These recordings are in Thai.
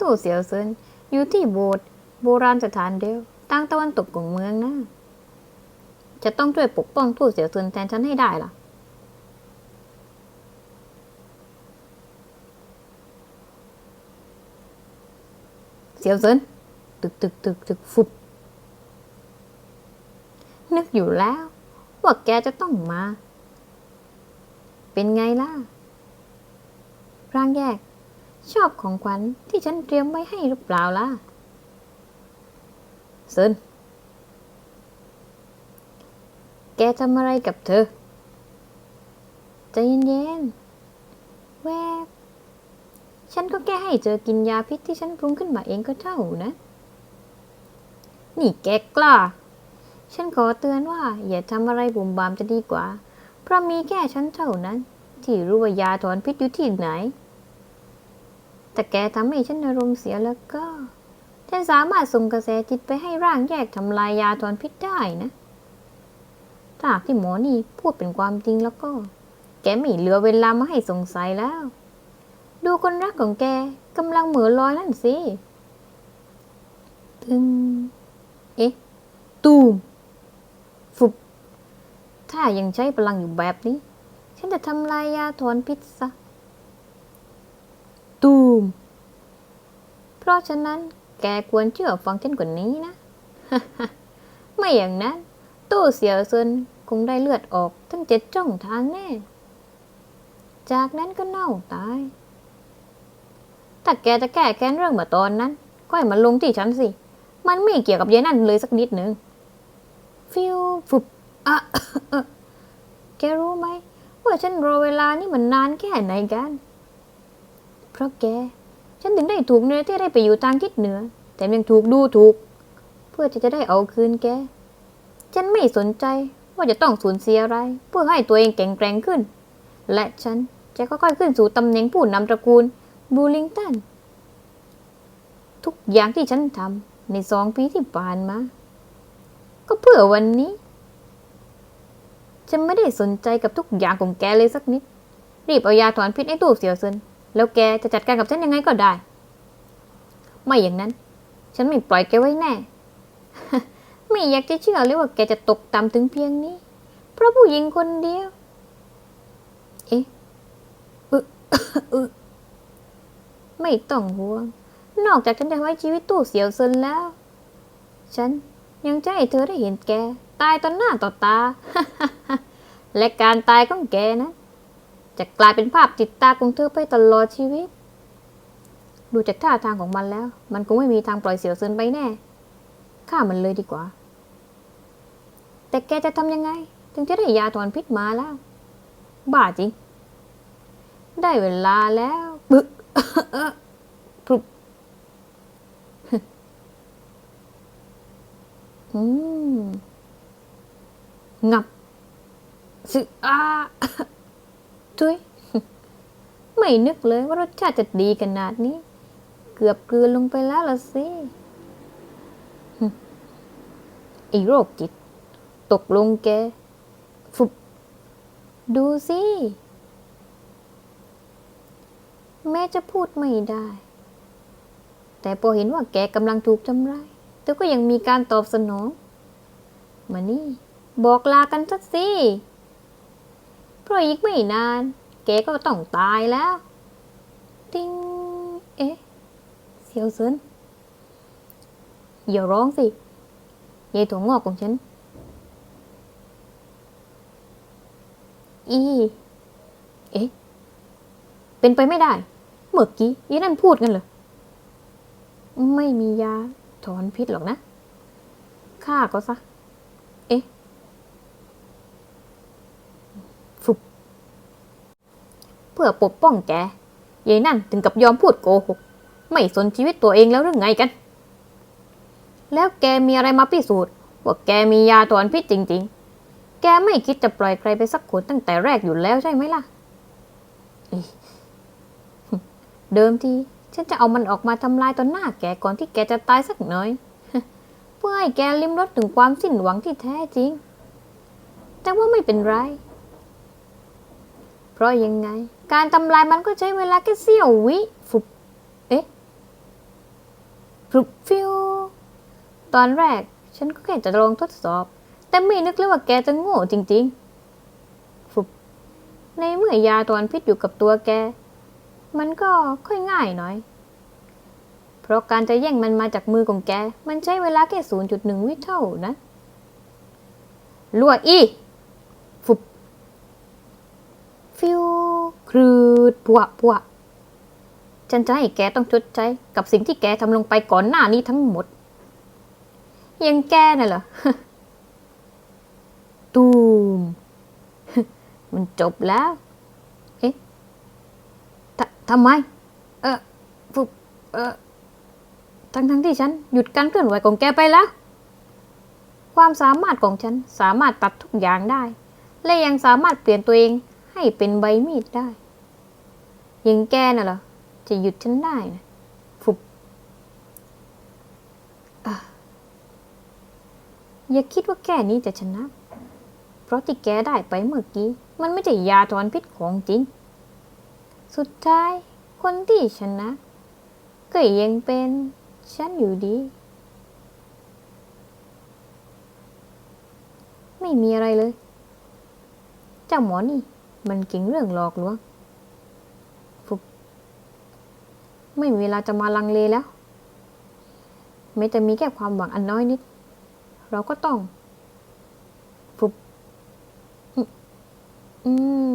ตู้เสียวเซินอยู่ที่โบสถ์โบราณสถานเดียวตั้งตะวันตกของเมืองนะ จะต้องช่วยปกป้องตู้เสียวเซินแทนฉันให้ได้ล่ะเสียวเซินตึกตึกตึกตึกฟุบนึกอยู่แล้ว ว่าแกจะต้องมา เป็นไงล่ะ ร่างแยก ชอบของขวัญที่ฉันเตรียมไว้ให้หรือเปล่าล่ะเซินแกทำอะไรกับเธอ ใจเย็นๆ แวบ ฉันก็แค่ให้เธอกินยาพิษที่ฉันปรุงขึ้นมาเองก็เท่านะ นี่แกกล้า ฉันขอเตือนว่า อย่าทำอะไรบุ่มบามจะดีกว่า เพราะมีแค่ฉันเท่านั้น ที่รู้ว่ายาถอนพิษอยู่ที่ไหน แต่แกทำให้ฉันอารมณ์เสียแล้วก็ ฉันสามารถส่งกระแสจิตไปให้ร่างแยกทำลายยาถอนพิษได้นะถ้าหากที่หมอนี่พูดเป็นความจริงแล้วก็ แกไม่เหลือเวลามาให้สงสัยแล้ว ดูคนรักของแกกำลังเหมือลอยนั่นสิ ตึง เอ๊ะ ตูม ฟุบ ถ้ายังใช้พลังอยู่แบบนี้ ฉันจะทำลายยาถอนพิษซะ ตูม เพราะฉะนั้นแกควรเชื่อฟังฉันกว่านี้นะ ไม่อย่างนั้น ตู้เสียเซินคงได้เลือดออกทั้งเจ็ดจ้องทางแน่ จากนั้นก็เน่าตาย ถ้าแกจะแก้แค้นเรื่องเมื่อตอนนั้น ก็ให้มันลงที่ฉันสิ มันไม่เกี่ยวกับยายนั่นเลยสักนิดหนึ่ง ฟิวฟุบอะแกรู้ไหมว่าฉันรอเวลานี่มันนานแค่ไหนกันเพ ราะแก ฉันถึงได้ถูกเนื้อที่ได้ไปอยู่ทางทิศเหนือ แต่ยังถูกดูถูก เพื่อจะจะได้เอาคืนแก ฉันไม่สนใจว่าจะต้องสูญเสียอะไร เพื่อให้ตัวเองแข็งแกร่งขึ้น และฉันจะค่อยๆขึ้นสู่ตำแหน่งผู้นำตระกูลบูลิงตัน ทุกอย่างที่ฉันทำในสองปีที่ผ่านมา ก็เพื่อวันนี้ ฉันไม่ได้สนใจกับทุกอย่างของแกเลยสักนิด รีบเอายาถอนพิษให้ตู้เสียวเซิน แล้วแกจะจัดการกับฉันยังไงก็ได้ ไม่อย่างนั้น ฉันไม่ปล่อยแกไว้แน่ ไม่อยากจะเชื่อเลยว่าแกจะตกต่ำถึงเพียงนี้ เพราะผู้หญิงคนเดียว เอ๊ะอึอึไม่ต้องห่วง นอกจากฉันจะไว้ชีวิตตู้เสียวเซินแล้ว ฉันยังจะให้เธอได้เห็นแก ตายต่อหน้าต่อตา และการตายของแกนะ จะกลายเป็นภาพติดตาของเธอไปตลอดชีวิต ดูจากท่าทางของมันแล้ว มันคงไม่มีทางปล่อยเสียวซินไปแน่ ฆ่ามันเลยดีกว่า แต่แกจะทำยังไง ถึงจะได้ยาถอนพิษมาแล้ว บ้าจริง ได้เวลาแล้วบึกพรุบอืม งับสึอา ทุยไม่นึกเลยว่ารสชาติจะดีขนาดนี้ เกือบกลืนลงไปแล้วละสิไอ้โรคจิต ตกลงแกฟุบดูสิ แม่จะพูดไม่ได้ แต่พอเห็นว่าแกกำลังถูกทำร้ายเธอก็ยังมีการตอบสนอง มานี่ บอกลากันสักสิ เพราะอีกไม่นาน แกก็ต้องตายแล้ว ติงเอ๊ะเสียวซินอย่าร้องสิยายถั่วงอกของฉัน อี เอ๊ะ เป็นไปไม่ได้ เมื่อกี้ยีนั่นพูดกันเหรอ ไม่มียาถอนพิษหรอกนะ ฆ่าก็ซะ เอ๊ะ ฟุบ เพื่อปกป้องแกยายนั่นถึงกับยอมพูดโกหก ไม่สนชีวิตตัวเองแล้วหรือไงกัน แล้วแกมีอะไรมาพิสูจน์ว่าแกมียาถอนพิษจริง ๆ แกไม่คิดจะปล่อยใครไปสักคนตั้งแต่แรกอยู่แล้วใช่ไหมล่ะ เดิมทีฉันจะเอามันออกมาทำลายต่อหน้าแกก่อนที่แกจะตายสักหน่อย เพื่อให้แกลิ้มรสถึงความสิ้นหวังที่แท้จริง แต่ว่าไม่เป็นไร ราะยังไง การทำลายมันก็ใช้เวลาแค่เสี้ยววิฟุบเอ๊ะพรุบฟิวตอนแรก ฉันก็แค่จะลองทดสอบ แต่ไม่นึกเลยว่าแกจะโง่จริงๆฟุบในเมื่อยาตอนพิษอยู่กับตัวแก มันก็ค่อยง่ายหน่อย เพราะการจะแย่งมันมาจากมือของแก มันใช้เวลาแค่ 0.1 วิเท่านะลัวอีฟุบ ฟิวครืดพวะพวฉันจะให้แกต้องชดใช้กับสิ่งที่แกทำลงไปก่อนหน้านี้ทั้งหมด ยังแกน่ะเหรอ ตูม มันจบแล้ว เอ๊ะททำไม เออฟุบเออทั้งทั้งที่ฉัน หยุดการเคลื่อนไหวของแกไปแล้ว ความสามารถของฉันสามารถตัดทุกอย่างได้ และยังสามารถเปลี่ยนตัวเอง ให้เป็นใบมีดได้ ยังแกน่ะเหรอ จะหยุดฉันได้นะฟุบอะอย่าคิดว่าแค่นี้จะชนะ เพราะที่แกได้ไปเมื่อกี้ มันไม่ใช่ยาถอนพิษของจริง สุดท้ายคนที่ชนะ ก็ยังเป็นฉันอยู่ดี ไม่มีอะไรเลย เจ้าหมอนี่ มันเก่งเรื่องหลอกลวงฟุบไม่มีเวลาจะมาลังเลแล้วไม่แต่มีแค่ความหวังอันน้อยนิด เราก็ต้องฟุบอืม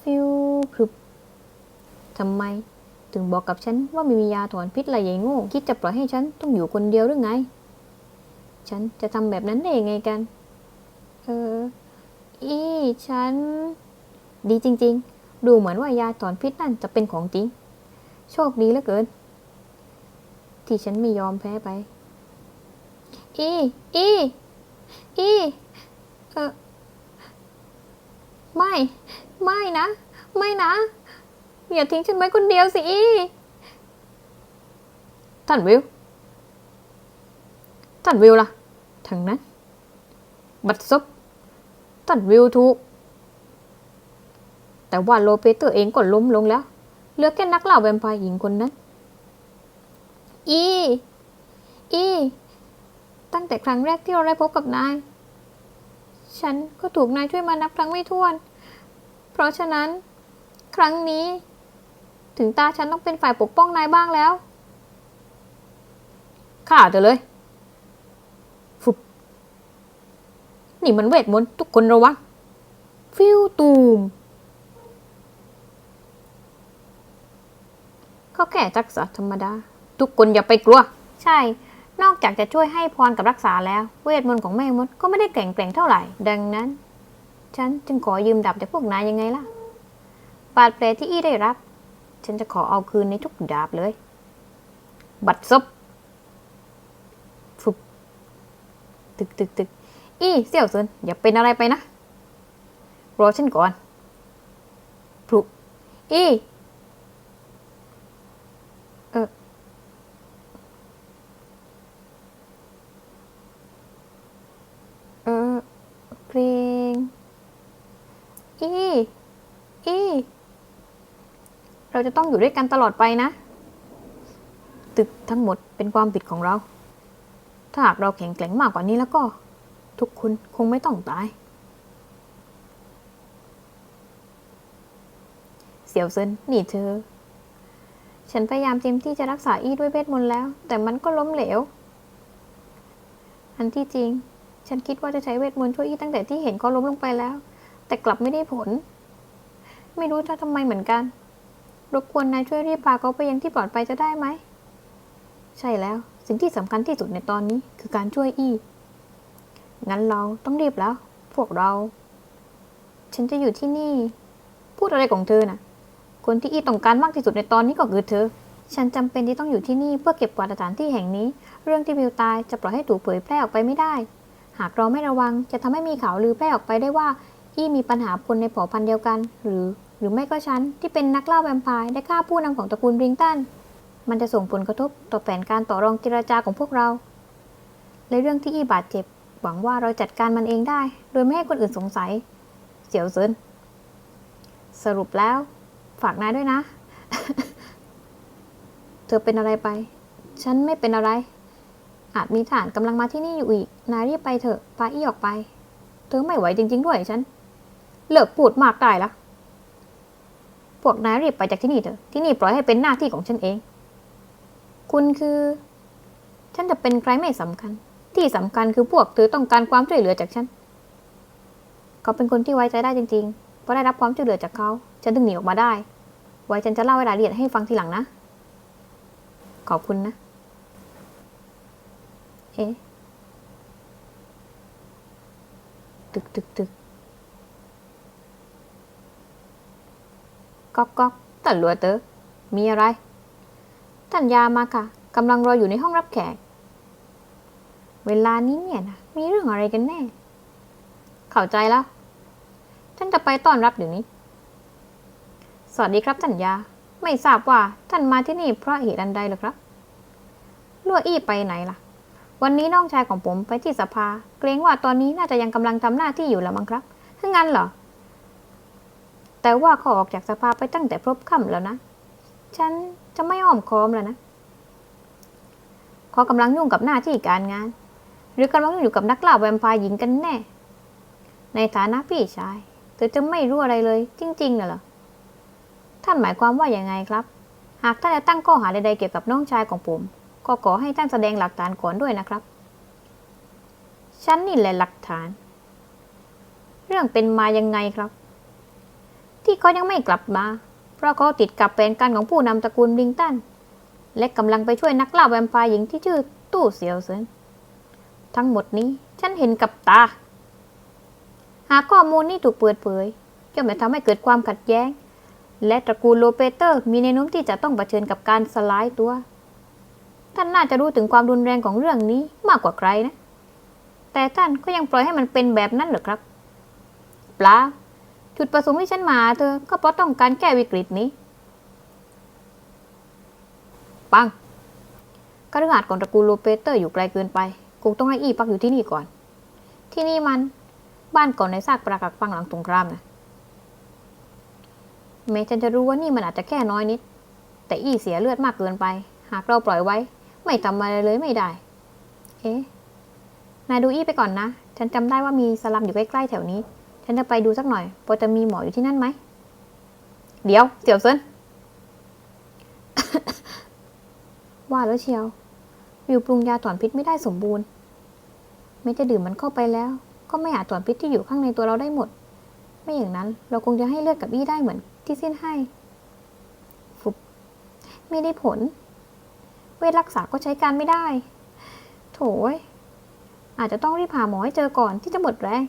ฟิวพรึบทำไม ถึงบอกกับฉันว่าไม่มียาถอนพิษอะไรใหญ่โง่ คิดจะปล่อยให้ฉันต้องอยู่คนเดียวหรือไง ฉันจะทำแบบนั้นได้ยังไงกัน เออ อีฉัน ดีจริง ๆ ดูเหมือนว่ายาถอนพิษนั่นจะเป็นของจริง โชคดีเหลือเกิน ที่ฉันไม่ยอมแพ้ไป อี อี อีเออไม่ ไม่นะ ไม่นะ อย่าทิ้งฉันไว้คนเดียวสิอีท่านวิว ท่านวิวล่ะทางนั้น บัดซบ ท่านวิวถูก แต่ว่าโลเปเตอร์เองก็ล้มลงแล้ว เหลือแค่นักล่าแวมไพร์หญิงคนนั้น อี อี ตั้งแต่ครั้งแรกที่เราได้พบกับนาย ฉันก็ถูกนายช่วยมานับครั้งไม่ถ้วน เพราะฉะนั้น ครั้งนี้ ถึงตาฉันต้องเป็นฝ่ายปกป้องนายบ้างแล้ว ฆ่าเธอเลย ฟุบ นี่มันเวทมนต์ทุกคนระวัง ฟิวตูม เขาแค่ทักษะธรรมดา ทุกคนอย่าไปกลัว ใช่ นอกจากจะช่วยให้พรกับรักษาแล้ว เวทมนต์ของแม่มดก็ไม่ได้แกร่งแกร่งเท่าไหร่ ดังนั้น ฉันจึงขอยืมดาบจากพวกนายยังไงล่ะ บาดแผลที่อี้ได้รับ ฉันจะขอเอาคืนในทุกดาบเลย บัดซบฟุบตึกตึกตึก อีเสี่ยวเซินอย่าเป็นอะไรไปนะ รอฉันก่อนพลุอีเออเออเพลงอีอีเราจะต้องอยู่ด้วยกันตลอดไปนะ ตึกทั้งหมดเป็นความผิดของเรา ถ้าหากเราแข็งแกร่งมากกว่านี้แล้วก็ ทุกคนคงไม่ต้องตาย เสี่ยวเซินนี่เธอ ฉันพยายามเต็มที่จะรักษาอี้ด้วยเวทมนต์แล้ว แต่มันก็ล้มเหลว อันที่จริง ฉันคิดว่าจะใช้เวทมนต์ช่วยอี้ตั้งแต่ที่เห็นเขาล้มลงไปแล้ว แต่กลับไม่ได้ผล ไม่รู้จะทำไมเหมือนกัน รบกวนนายช่วยรีบพาเขาไปยังที่ปลอดภัยจะได้ไหม ใช่แล้ว สิ่งที่สำคัญที่สุดในตอนนี้คือการช่วยอี้ งั้นเราต้องรีบแล้ว พวกเรา ฉันจะอยู่ที่นี่ พูดอะไรของเธอน่ะ คนที่อีต้องการมากที่สุดในตอนนี้ก็คือเธอ ฉันจำเป็นที่ต้องอยู่ที่นี่เพื่อเก็บกวาดสถานที่แห่งนี้ เรื่องที่วิวตายจะปล่อยให้ถูกเผยแพร่ออกไปไม่ได้ หากเราไม่ระวังจะทำให้มีข่าวลือแพร่ออกไปได้ว่าอี้มีปัญหาคนในเผ่าพันธุ์เดียวกัน หรือ หรือไม่ก็ฉันที่เป็นนักล่าแวมไพร์ได้ฆ่าผู้นำของตระกูลบริงตันมันจะส่งผลกระทบต่อแผนการต่อรองเจรจาของพวกเรา และเรื่องที่อี้บาดเจ็บ หวังว่าเราจัดการมันเองได้ โดยไม่ให้คนอื่นสงสัย เสียวเซินสรุปแล้ว ฝากนายด้วยนะ เธอเป็นอะไรไป ฉันไม่เป็นอะไร อาจมีฐานกำลังมาที่นี่อยู่อีก นายรีบไปเถอะ พาอี้ออกไป เธอไม่ไหวจริง ๆ ด้วยฉัน เลิกพูดมากได้ละพวกนายรีบไปจากที่นี่เถอะ ที่นี่ปล่อยให้เป็นหน้าที่ของฉันเอง คุณคือ ฉันจะเป็นใครไม่สำคัญ ที่สำคัญคือพวกเธอต้องการความช่วยเหลือจากฉัน เขาเป็นคนที่ไว้ใจได้จริงๆ เพราะได้รับความช่วยเหลือจากเขา ฉันถึงหนีออกมาได้ ไว้ฉันจะเล่ารายละเอียดให้ฟังทีหลังนะ ขอบคุณนะ เอ๊ะตึกตึกตึกก๊อกก๊อกท่านลัวเตอมีอะไร ท่านยามาค่ะกำลังรออยู่ในห้องรับแขก เวลานี้เนี่ยนะมีเรื่องอะไรกันแน่ เข้าใจแล้วท่านจะไปต้อนรับเดี๋ยวนี้ สวัสดีครับท่านยา ไม่ทราบว่าท่านมาที่นี่เพราะเหตุอันใดหรือครับลั่วอี้ไปไหนล่ะ วันนี้น้องชายของผมไปที่สภา เกรงว่าตอนนี้น่าจะยังกำลังทำหน้าที่อยู่แล้วมั้งครับคืองั้นเหรอ แต่ว่าเขาออกจากสภาไปตั้งแต่พรบค่ำแล้วนะ ฉันจะไม่อ้อมค้อมแล้วนะเขากำลังยุ่งกับหน้าที่การงาน หรือกำลังอยู่กับนักล่าแวมไพร์หญิงกันแน่ ในฐานะพี่ชาย เธอจะไม่รู้อะไรเลย จริงๆน่ะเหรอ ท่านหมายความว่าอย่างไงครับ หากท่านจะตั้งข้อหาใดๆเกี่ยวกับน้องชายของผม ก็ขอให้ท่านแสดงหลักฐานก่อนด้วยนะครับ ฉันนี่แหละหลักฐาน เรื่องเป็นมายังไงครับ ที่เขายังไม่กลับมา เพราะเขาติดกับแผนการของผู้นำตระกูลบลิงตันและกำลังไปช่วยนักล่าแวมไพร์หญิงที่ชื่อตู้เสียวเซิน ทั้งหมดนี้ ฉันเห็นกับตา หากข้อมูลนี้ถูกเปิดเผยย่อมจะทำให้เกิดความขัดแย้ง และตระกูลโลเปเตอร์มีแนวโน้มที่จะต้องเผชิญกับการสลายตัว ท่านน่าจะรู้ถึงความรุนแรงของเรื่องนี้มากกว่าใครนะ แต่ท่านก็ยังปล่อยให้มันเป็นแบบนั้นเหรอครับเปล่าจุดประสงค์ที่ฉันมาหาเธอ ก็เพราะต้องการแก้วิกฤตนี้ปังกระหัสของตระกูลโลเปเตอร์อยู่ไกลเกินไป คงต้องให้อี้พักอยู่ที่นี่ก่อน ที่นี่มันบ้านก่อนในซากปรากักฟังหลังสงครามนะแม้ฉันจะรู้ว่านี่มันอาจจะแค่น้อยนิด แต่อีเสียเลือดมากเกินไป หากเราปล่อยไว้ ไม่ทำอะไรเลยไม่ได้ เอ๊ะ นายดูอี้ไปก่อนนะ ฉันจำได้ว่ามีสลัมอยู่ใกล้ๆแถวนี้ ฉันจะไปดูสักหน่อยพอจะมีหมออยู่ที่นั่นไหม เดี๋ยวเสี่ยวเซินว่าแล้วเชียว วิวปรุงยาถอนพิษไม่ได้สมบูรณ์ไม่จะดื่มมันเข้าไปแล้ว ก็ไม่อาจถอนพิษที่อยู่ข้างในตัวเราได้หมด ไม่อย่างนั้นเราคงจะให้เลือดกับอี้ได้เหมือนที่สิ้นให้ ฟุบไม่ได้ผล เวทรักษาก็ใช้การไม่ได้ โถยอาจจะต้องรีบหาหมอให้เจอก่อนที่จะหมดแรง